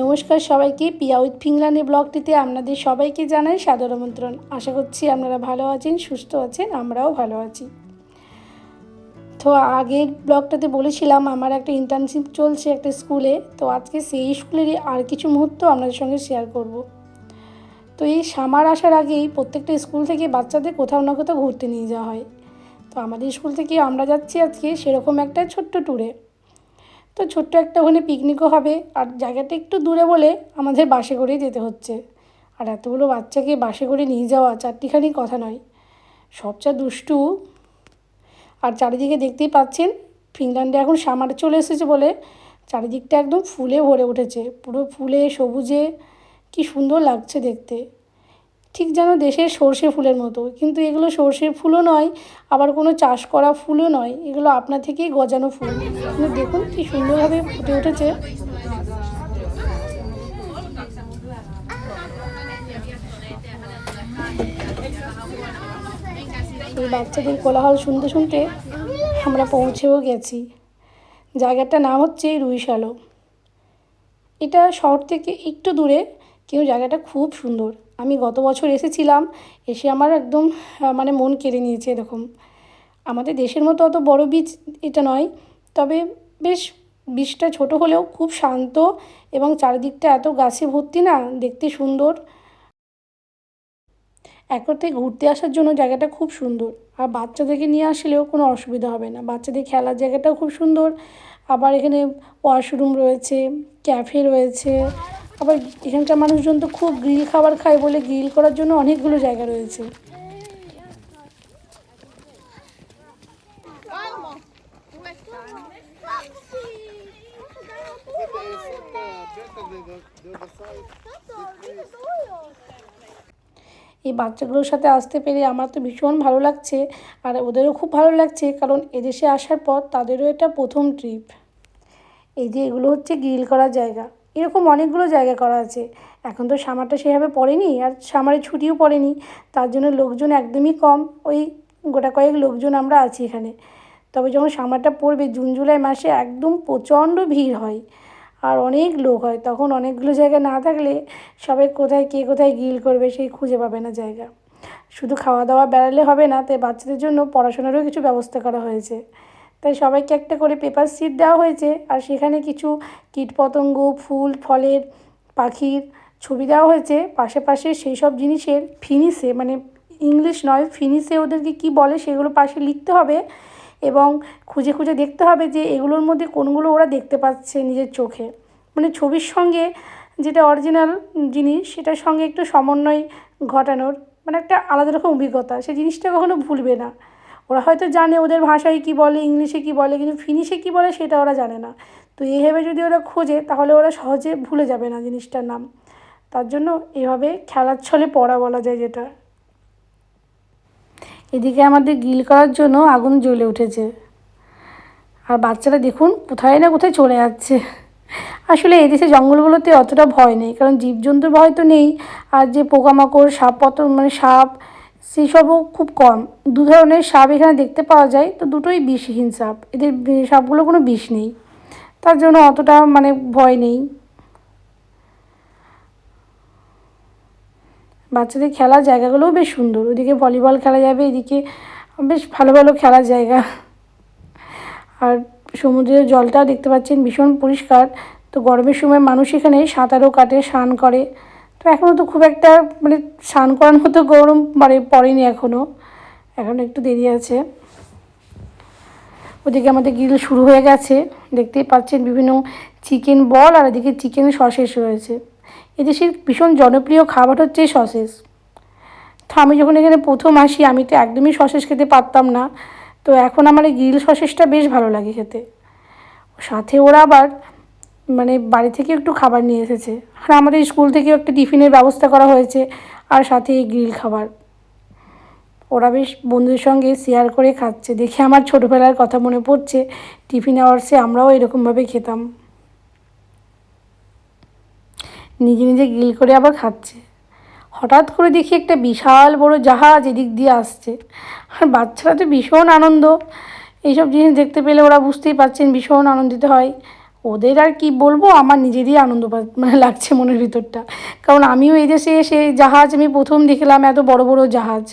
নমস্কার সবাইকে পিয়া উইথ ফিংল্যান্ডের ব্লগটিতে আপনাদের সবাইকে জানাই সাদর আমন্ত্রণ। আশা করছি আপনারা ভালো আছেন, সুস্থ আছেন, আমরাও ভালো আছি। তো আগের ব্লগটাতে বলেছিলাম, আমার একটা ইন্টার্নশিপ চলছে একটা স্কুলে, তো আজকে সেই স্কুলেরই আর কিছু মুহূর্ত আপনাদের সঙ্গে শেয়ার করব। তো এই সামার আসার আগেই প্রত্যেকটা স্কুল থেকে বাচ্চাদের কোথাও না কোথাও ঘুরতে নিয়ে যাওয়া হয়। তো আমাদের স্কুল থেকে আমরা যাচ্ছি আজকে সেরকম একটা ছোট্ট ট্যুরে তো ছোট্ট একটা ওখানে পিকনিকও হবে। আর জায়গাটা একটু দূরে বলে আমাদের বাসে করেই যেতে হচ্ছে। আর এতগুলো বাচ্চাকে বাসে করে নিয়ে যাওয়া চারটিখানি কথা নয়। সবচেয়ে দুষ্টু। আর চারিদিকে দেখতেই পাচ্ছেন, ফিনল্যান্ডে এখন সামার চলে এসেছে বলে চারিদিকটা একদম ফুলে ভরে উঠেছে। পুরো ফুলে, সবুজে, কি সুন্দর লাগছে দেখতে। ঠিক যেন দেশের সর্ষে ফুলের মতো। কিন্তু এগুলো সর্ষের ফুলও নয়, আবার কোনো চাষ করা ফুলও নয়। এগুলো আপনা থেকেই গজানো ফুল। কিন্তু দেখুন কি সুন্দরভাবে ফুটে উঠেছে। এই বাচ্চাদের কোলাহল শুনতে শুনতে আমরা পৌঁছেও গেছি। জায়গাটার নাম হচ্ছে রুইশালো এটা শহর থেকে একটু দূরে, কিন্তু জায়গাটা খুব সুন্দর। আমি গত বছর এসেছিলাম, এসে আমার একদম মানে মন কেড়ে নিয়েছে এরকম। আমাদের দেশের মতো অত বড় বীচ এটা নয়, তবে বেশ বীজটা ছোট হলেও খুব শান্ত এবং চারিদিকটা এত গাছে ভর্তি না, দেখতে সুন্দর। এক কথায় ঘুরতে আসার জন্য জায়গাটা খুব সুন্দর। আর বাচ্চাদেরকে নিয়ে আসলেও কোনো অসুবিধা হবে না। বাচ্চাদের খেলার জায়গাটাও খুব সুন্দর। আবার এখানে ওয়াশরুম রয়েছে ক্যাফে রয়েছে। আবার এখানকার মানুষজন তো খুব গ্রিল খাবার খায় বলে গ্রিল করার জন্য অনেকগুলো জায়গা রয়েছে। এই বাচ্চাগুলোর সাথে আসতে পেরে আমার তো ভীষণ ভালো লাগছে, আর ওদেরও খুব ভালো লাগছে, কারণ এদেশে আসার পর তাদেরও এটা প্রথম ট্রিপ এই যে এগুলো হচ্ছে গ্রিল করার জায়গা। এরকম অনেকগুলো জায়গা করা আছে। এখন তো সামারটা সেভাবে পড়েনি আর সামারে ছুটিও পড়েনি। তার জন্য লোকজন একদমই কম। ওই গোটা কয়েক লোকজন আমরা আছি এখানে। তবে যখন সামারটা পড়বে জুন, জুলাই মাসে একদম প্রচণ্ড ভিড় হয়। আর অনেক লোক হয়। তখন অনেকগুলো জায়গা না থাকলে সবাই কোথায় কে কোথায় গিল করবে সেই খুঁজে পাবে না জায়গা। শুধু খাওয়া দাওয়া বেড়ালে হবে না তাই বাচ্চাদের জন্য পড়াশোনারও কিছু ব্যবস্থা করা হয়েছে। তাই সবাইকে একটা করে পেপার সিট দেওয়া হয়েছে আর সেখানে কিছু কীটপতঙ্গ, ফুল, ফলের, পাখির ছবি দেওয়া হয়েছে। পাশে পাশে সেই সব জিনিসের ফিনিশে মানে ইংলিশ নয় ফিনিশে ওদেরকে কি বলে সেগুলো পাশে লিখতে হবে এবং খুঁজে খুঁজে দেখতে হবে যে এগুলোর মধ্যে কোনগুলো ওরা দেখতে পাচ্ছে নিজের চোখে। মানে ছবির সঙ্গে যেটা অরিজিনাল জিনিস সেটার সঙ্গে একটু সমন্বয় ঘটানোর মানে একটা আলাদা রকম অভিজ্ঞতা। সেই জিনিসটা কখনো ভুলবে না। ওরা হয়তো জানে ওদের ভাষায় কী বলে, ইংলিশে কী বলে, কিন্তু ফিনিশে কী বলে সেটা ওরা জানে না। তো এইভাবে যদি ওরা খোঁজে, তাহলে ওরা সহজে ভুলে যাবে না জিনিসটার নাম। তার জন্য এভাবে খেলার ছলে পড়া বলা যায় যেটা। এদিকে আমাদের গিল করার জন্য আগুন জ্বলে উঠেছে। আর বাচ্চারা দেখুন কোথায় না কোথায় চলে যাচ্ছে। আসলে এই দেশে জঙ্গলগুলোতে অতটা ভয় নেই, কারণ জীবজন্তুর ভয় তো নেই। আর যে পোকামাকড় সাপ পতন মানে সাপ সেই সবও খুব কম। দু ধরনের সাপ এখানে দেখতে পাওয়া যায়, তো দুটোই বিষহীন সাপ। এদের সাপগুলো কোনো বিষ নেই। তার জন্য অতটা মানে ভয় নেই। বাচ্চাদের খেলার জায়গাগুলোও বেশ সুন্দর। ওদিকে ভলিবল খেলা যাবে, এদিকে বেশ ভালো ভালো খেলার জায়গা। আর সমুদ্রের জলটাও দেখতে পাচ্ছেন, ভীষণ পরিষ্কার। তো গরমের সময় মানুষ এখানে সাঁতারও কাটে, স্নান করে। তো এখনও তো খুব একটা মানে স্নান করার মতো গরম মানে পড়েনি এখনও এখন একটু দেরি আছে। ওদিকে আমাদের গ্রিল শুরু হয়ে গেছে। দেখতেই পাচ্ছেন বিভিন্ন চিকেন বল আর এদিকে চিকেন সসেস রয়েছে। এদেশের ভীষণ জনপ্রিয় খাবার হচ্ছে সসেস তো আমি যখন এখানে প্রথম আসি, আমি তো একদমই সসেস খেতে পারতাম না। তো এখন আমার এই গ্রিল সসেসটা বেশ ভালো লাগে খেতে। সাথে ওরা আবার মানে বাড়ি থেকে একটু খাবার নিয়ে এসেছে। আর আমাদের স্কুল থেকেও একটা টিফিনের ব্যবস্থা করা হয়েছে আর সাথে এই গ্রিল খাবার। ওরা বেশ বন্ধুদের সঙ্গে শেয়ার করে খাচ্ছে। দেখে আমার ছোটোবেলার কথা মনে পড়ছে, টিফিন আওয়ার্সে আমরাও এরকমভাবে খেতাম। নিজে নিজে গ্রিল করে আবার খাচ্ছে। হঠাৎ করে দেখি একটা বিশাল বড় জাহাজ এদিক দিয়ে আসছে। আর বাচ্চারা তো ভীষণ আনন্দ। এইসব জিনিস দেখতে পেলে ওরা বুঝতেই পারছেন ভীষণ আনন্দিত হয়। ওদের আর কি বলব? আমার নিজেরই আনন্দ মানে লাগছে মনের ভিতরটা। কারণ আমিও এই দেশে এসে জাহাজ আমি প্রথম দেখলাম, এত বড় বড় জাহাজ।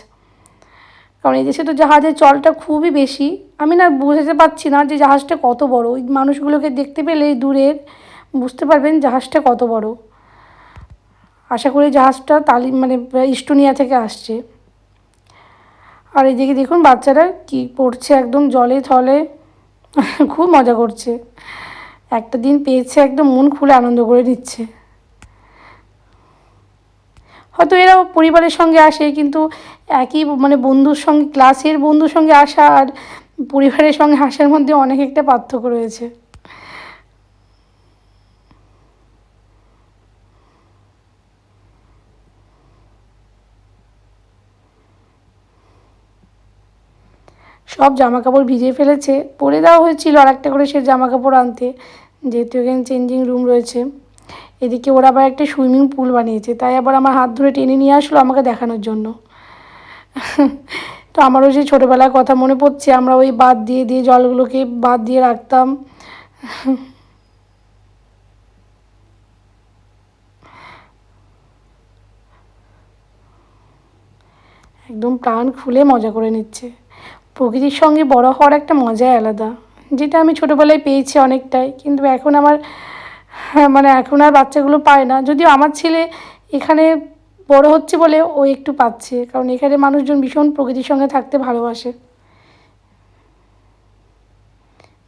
কারণ এই দেশে তো জাহাজের চলটা খুবই বেশি। আমি না বুঝতে পারছি না যে জাহাজটা কত বড়। ওই মানুষগুলোকে দেখতে পেলে দূরের বুঝতে পারবেন জাহাজটা কত বড়। আশা করি জাহাজটা তালি মানে ইস্টোনিয়া থেকে আসছে। আর এদিকে দেখুন বাচ্চারা কি পড়ছে একদম জলে থলে খুব মজা করছে। একটা দিন পেয়েছে, একদম মন খুলে আনন্দ করে নিচ্ছে হয়তো এরাও পরিবারের সঙ্গে আসে, কিন্তু একই মানে বন্ধুর সঙ্গে ক্লাসের বন্ধুর সঙ্গে আসা আর পরিবারের সঙ্গে আসার মধ্যে অনেক একটা পার্থক্য রয়েছে। সব জামা কাপড় ভিজিয়ে ফেলেছে। পরে দেওয়া হয়েছিল আর একটা করে সে জামা কাপড় আনতে। যেহেতু এখানে চেঞ্জিং রুম রয়েছে। এদিকে ওরা আবার একটা সুইমিং পুল বানিয়েছে। তাই আবার আমার হাত ধরে টেনে নিয়ে আসলো আমাকে দেখানোর জন্য। তো আমারও সেই ছোটোবেলার কথা মনে পড়ছে, আমরা ওই বাদ দিয়ে দিয়ে জলগুলোকে বাদ দিয়ে রাখতাম। একদম প্রাণ খুলে মজা করে নিচ্ছে। প্রকৃতির সঙ্গে বড় হওয়ার একটা মজাই আলাদা। যেটা আমি ছোটোবেলায় পেয়েছি অনেকটাই কিন্তু এখন আমার হ্যাঁ, মানে এখন আর বাচ্চাগুলো পায় না। যদিও আমার ছেলে এখানে বড় হচ্ছে বলে ও একটু পাচ্ছে কারণ এখানে মানুষজন ভীষণ প্রকৃতির সঙ্গে থাকতে ভালোবাসে।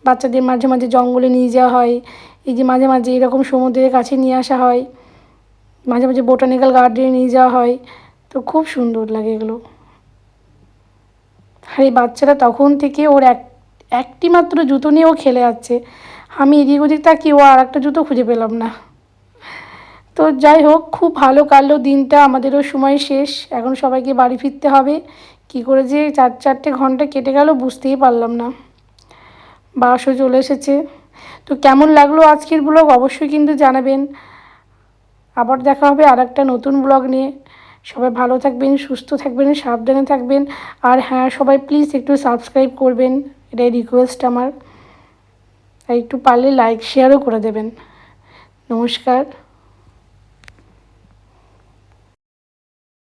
বাচ্চাদের মাঝে মাঝে জঙ্গলে নিয়ে যাওয়া হয় এই যে মাঝে মাঝে এরকম সমুদ্রের কাছে নিয়ে আসা হয় মাঝে মাঝে বোটানিক্যাল গার্ডেনে নিয়ে যাওয়া হয় তো খুব সুন্দর লাগে এগুলো। আর এই বাচ্চারা তখন থেকে ওর এক, একটি মাত্র জুতো নিয়েও খেলে যাচ্ছে। আমি এদিক ওদিক তাকিয়ে ও আর একটা জুতো খুঁজে পেলাম না। তো যাই হোক, খুব ভালো কাটলো দিনটা, আমাদেরও সময় শেষ। এখন সবাইকে বাড়ি ফিরতে হবে। কি করে যে চার, চারটে ঘণ্টা কেটে গেল, বুঝতেই পারলাম না। বাসও চলে এসেছে। তো কেমন লাগল আজকের ব্লগ অবশ্যই কিন্তু জানাবেন। আবার দেখা হবে আর একটা নতুন ব্লগ নিয়ে। সবাই ভালো থাকবেন, সুস্থ থাকবেন, সাবধানে থাকবেন। আর হ্যাঁ সবাই প্লিজ একটু সাবস্ক্রাইব করবেন। এটাই রিকোয়েস্ট আমার। আর একটু পারলে লাইক শেয়ারও করে দেবেন। নমস্কার।